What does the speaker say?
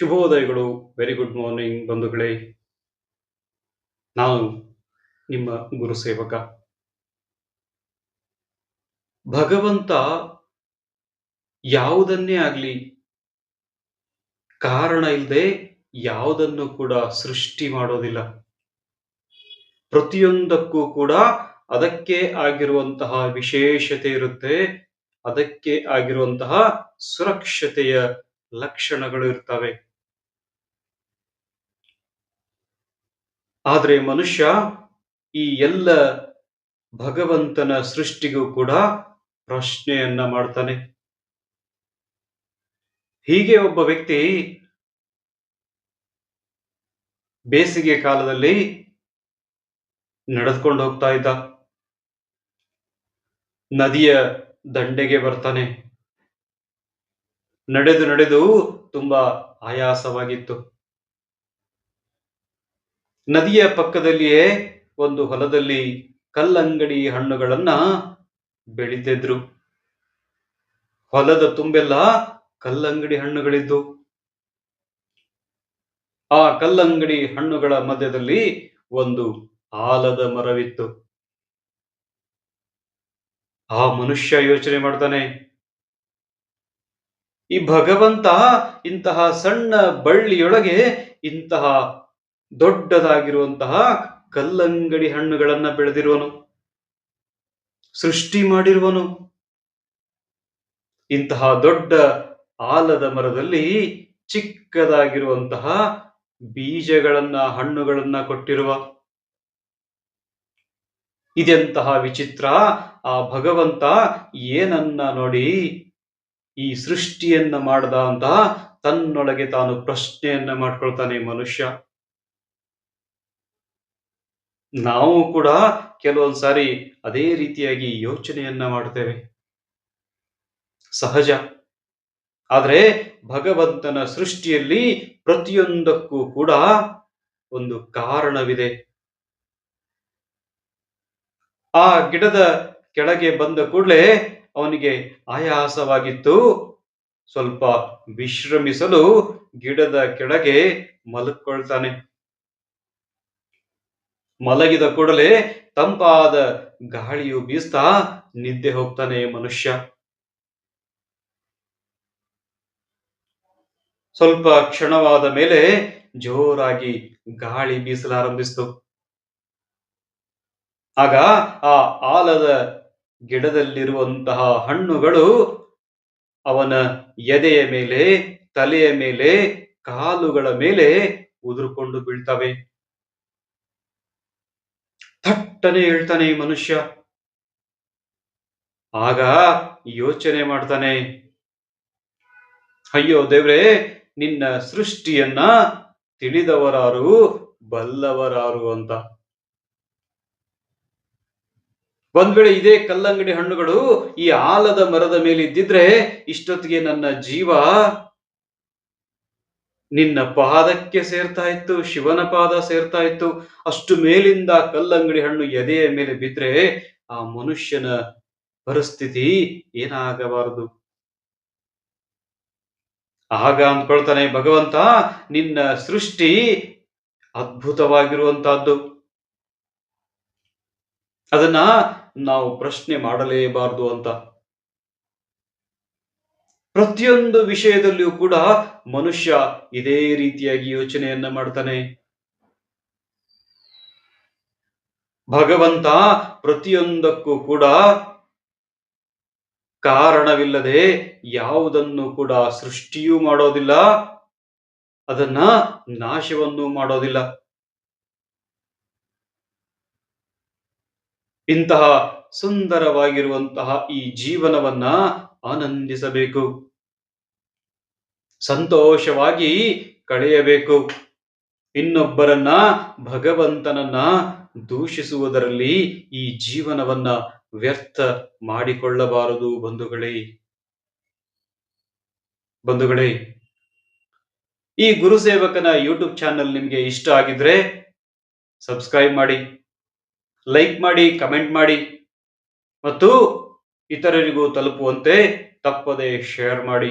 ಶುಭೋದಯಗಳು. Very good morning ಬಂಧುಗಳೇ. ನಾನು ನಿಮ್ಮ ಗುರು ಸೇವಕ. ಭಗವಂತ ಯಾವುದನ್ನೇ ಆಗಲಿ ಕಾರಣ ಇಲ್ಲದೆ ಯಾವುದನ್ನು ಕೂಡ ಸೃಷ್ಟಿ ಮಾಡೋದಿಲ್ಲ. ಪ್ರತಿಯೊಂದಕ್ಕೂ ಕೂಡ ಅದಕ್ಕೆ ಆಗಿರುವಂತಹ ವಿಶೇಷತೆ ಇರುತ್ತೆ. ಅದಕ್ಕೆ ಆಗಿರುವಂತಹ ಸುರಕ್ಷತೆಯ ಲಕ್ಷಣಗಳು ಇರ್ತವೆ. ಆದರೆ ಮನುಷ್ಯ ಈ ಎಲ್ಲ ಭಗವಂತನ ಸೃಷ್ಟಿಗೂ ಕೂಡ ಪ್ರಶ್ನೆಯನ್ನ ಮಾಡ್ತಾನೆ. ಹೀಗೆ ಒಬ್ಬ ವ್ಯಕ್ತಿ ಬೇಸಿಗೆ ಕಾಲದಲ್ಲಿ ನಡೆದುಕೊಂಡು ಹೋಗ್ತಾ ಇದ್ದ. ನದಿಯ ದಂಡೆಗೆ ಬರ್ತಾನೆ. ನಡೆದು ನಡೆದು ತುಂಬಾ ಆಯಾಸವಾಗಿತ್ತು. ನದಿಯ ಪಕ್ಕದಲ್ಲಿಯೇ ಒಂದು ಹೊಲದಲ್ಲಿ ಕಲ್ಲಂಗಡಿ ಹಣ್ಣುಗಳನ್ನ ಬೆಳಿತಿದ್ರು. ಹೊಲದ ತುಂಬೆಲ್ಲ ಕಲ್ಲಂಗಡಿ ಹಣ್ಣುಗಳಿದ್ದು. ಆ ಕಲ್ಲಂಗಡಿ ಹಣ್ಣುಗಳ ಮಧ್ಯದಲ್ಲಿ ಒಂದು ಆಲದ ಮರವಿತ್ತು. ಆ ಮನುಷ್ಯ ಯೋಚನೆ ಮಾಡ್ತಾನೆ, ಈ ಭಗವಂತ ಇಂತಹ ಸಣ್ಣ ಬಳ್ಳಿಯೊಳಗೆ ಇಂತಹ ದೊಡ್ಡದಾಗಿರುವಂತಹ ಕಲ್ಲಂಗಡಿ ಹಣ್ಣುಗಳನ್ನ ಬೆಳೆದಿರುವನು, ಸೃಷ್ಟಿ ಮಾಡಿರುವನು. ಇಂತಹ ದೊಡ್ಡ ಆಲದ ಮರದಲ್ಲಿ ಚಿಕ್ಕದಾಗಿರುವಂತಹ ಬೀಜಗಳನ್ನ, ಹಣ್ಣುಗಳನ್ನ ಕೊಟ್ಟಿರುವ ಇದೆಂತಹ ವಿಚಿತ್ರ ಆ ಭಗವಂತ ಏನನ್ನ ನೋಡಿ ಈ ಸೃಷ್ಟಿಯನ್ನ ಮಾಡದ ಅಂತ ತನ್ನೊಳಗೆ ತಾನು ಪ್ರಶ್ನೆಯನ್ನ ಮಾಡ್ಕೊಳ್ತಾನೆ ಮನುಷ್ಯ. ನಾವು ಕೂಡ ಕೆಲವೊಂದು ಸಾರಿ ಅದೇ ರೀತಿಯಾಗಿ ಯೋಚನೆಯನ್ನ ಮಾಡ್ತೇವೆ ಸಹಜ. ಆದರೆ ಭಗವಂತನ ಸೃಷ್ಟಿಯಲ್ಲಿ ಪ್ರತಿಯೊಂದಕ್ಕೂ ಕೂಡ ಒಂದು ಕಾರಣವಿದೆ. ಆ ಗಿಡದ ಕೆಳಗೆ ಬಂದ ಕೂಡಲೇ ಅವನಿಗೆ ಆಯಾಸವಾಗಿತ್ತು. ಸ್ವಲ್ಪ ವಿಶ್ರಮಿಸಲು ಗಿಡದ ಕೆಳಗೆ ಮಲಕ್ಕೊಳ್ತಾನೆ ಮಲಗಿದ ಕೂಡಲೇ ತಂಪಾದ ಗಾಳಿಯು ಬೀಸ್ತಾ ನಿದ್ದೆ ಹೋಗ್ತಾನೆ ಮನುಷ್ಯ. ಸ್ವಲ್ಪ ಕ್ಷಣವಾದ ಮೇಲೆ ಜೋರಾಗಿ ಗಾಳಿ ಬೀಸಲಾರಂಭಿಸ್ತು. ಆಗ ಆ ಆಲದ ಗಿಡದಲ್ಲಿರುವಂತಹ ಹಣ್ಣುಗಳು ಅವನ ಎದೆಯ ಮೇಲೆ, ತಲೆಯ ಮೇಲೆ, ಕಾಲುಗಳ ಮೇಲೆ ಉದುರುಕೊಂಡು ಬೀಳ್ತವೆ. ಥಟ್ಟನೆ ಹೇಳ್ತಾನೆ ಈ ಮನುಷ್ಯ. ಆಗ ಯೋಚನೆ ಮಾಡ್ತಾನೆ. ಅಯ್ಯೋ ದೇವ್ರೆ, ನಿನ್ನ ಸೃಷ್ಟಿಯನ್ನ ತಿಳಿದವರಾರು ಬಲ್ಲವರಾರು ಅಂತ. ಒಂದ್ ವೇಳೆ ಇದೇ ಕಲ್ಲಂಗಡಿ ಹಣ್ಣುಗಳು ಈ ಆಲದ ಮರದ ಮೇಲೆ ಇದ್ದಿದ್ರೆ ಇಷ್ಟೊತ್ತಿಗೆ ನನ್ನ ಜೀವ ನಿನ್ನ ಪಾದಕ್ಕೆ ಸೇರ್ತಾ ಇತ್ತು, ಶಿವನ ಪಾದ ಸೇರ್ತಾ ಇತ್ತು. ಅಷ್ಟು ಮೇಲಿಂದ ಕಲ್ಲಂಗಡಿ ಹಣ್ಣು ಎದೆಯ ಮೇಲೆ ಬಿದ್ರೆ ಆ ಮನುಷ್ಯನ ಪರಿಸ್ಥಿತಿ ಏನಾಗಬಾರದು? ಆಗ ಅಂದ್ಕೊಳ್ತಾನೆ, ಭಗವಂತ, ನಿನ್ನ ಸೃಷ್ಟಿ ಅದ್ಭುತವಾಗಿರುವಂತಹದ್ದು. ಅದನ್ನ ನಾವು ಪ್ರಶ್ನೆ ಮಾಡಲೇಬಾರದು ಅಂತ. ಪ್ರತಿಯೊಂದು ವಿಷಯದಲ್ಲಿಯೂ ಕೂಡ ಮನುಷ್ಯ ಇದೇ ರೀತಿಯಾಗಿ ಯೋಚನೆಯನ್ನ ಮಾಡ್ತಾನೆ. ಭಗವಂತ ಪ್ರತಿಯೊಂದಕ್ಕೂ ಕೂಡ ಕಾರಣವಿಲ್ಲದೆ ಯಾವುದನ್ನು ಕೂಡ ಸೃಷ್ಟಿಯೂ ಮಾಡೋದಿಲ್ಲ, ಅದನ್ನ ನಾಶವನ್ನು ಮಾಡೋದಿಲ್ಲ. ಇಂತಹ ಸುಂದರವಾಗಿರುವಂತಹ ಈ ಜೀವನವನ್ನ ಆನಂದಿಸಬೇಕು. ಸಂತೋಷವಾಗಿ ಕಳೆಯಬೇಕು. ಇನ್ನೊಬ್ಬರನ್ನ ಭಗವಂತನನ್ನ ದೂಷಿಸುವುದರಲ್ಲಿ ಈ ಜೀವನವನ್ನ ವ್ಯರ್ಥ ಮಾಡಿಕೊಳ್ಳಬಾರದು ಬಂಧುಗಳೇ. ಬಂಧುಗಳೇ, ಈ ಗುರುಸೇವಕನ ಯೂಟ್ಯೂಬ್ ಚಾನೆಲ್ ನಿಮಗೆ ಇಷ್ಟ ಆಗಿದ್ರೆ ಸಬ್ಸ್ಕ್ರೈಬ್ ಮಾಡಿ, ಲೈಕ್ ಮಾಡಿ, ಕಮೆಂಟ್ ಮಾಡಿ ಮತ್ತು ಇತರರಿಗೂ ತಲುಪುವಂತೆ ತಪ್ಪದೆ ಶೇರ್ ಮಾಡಿ.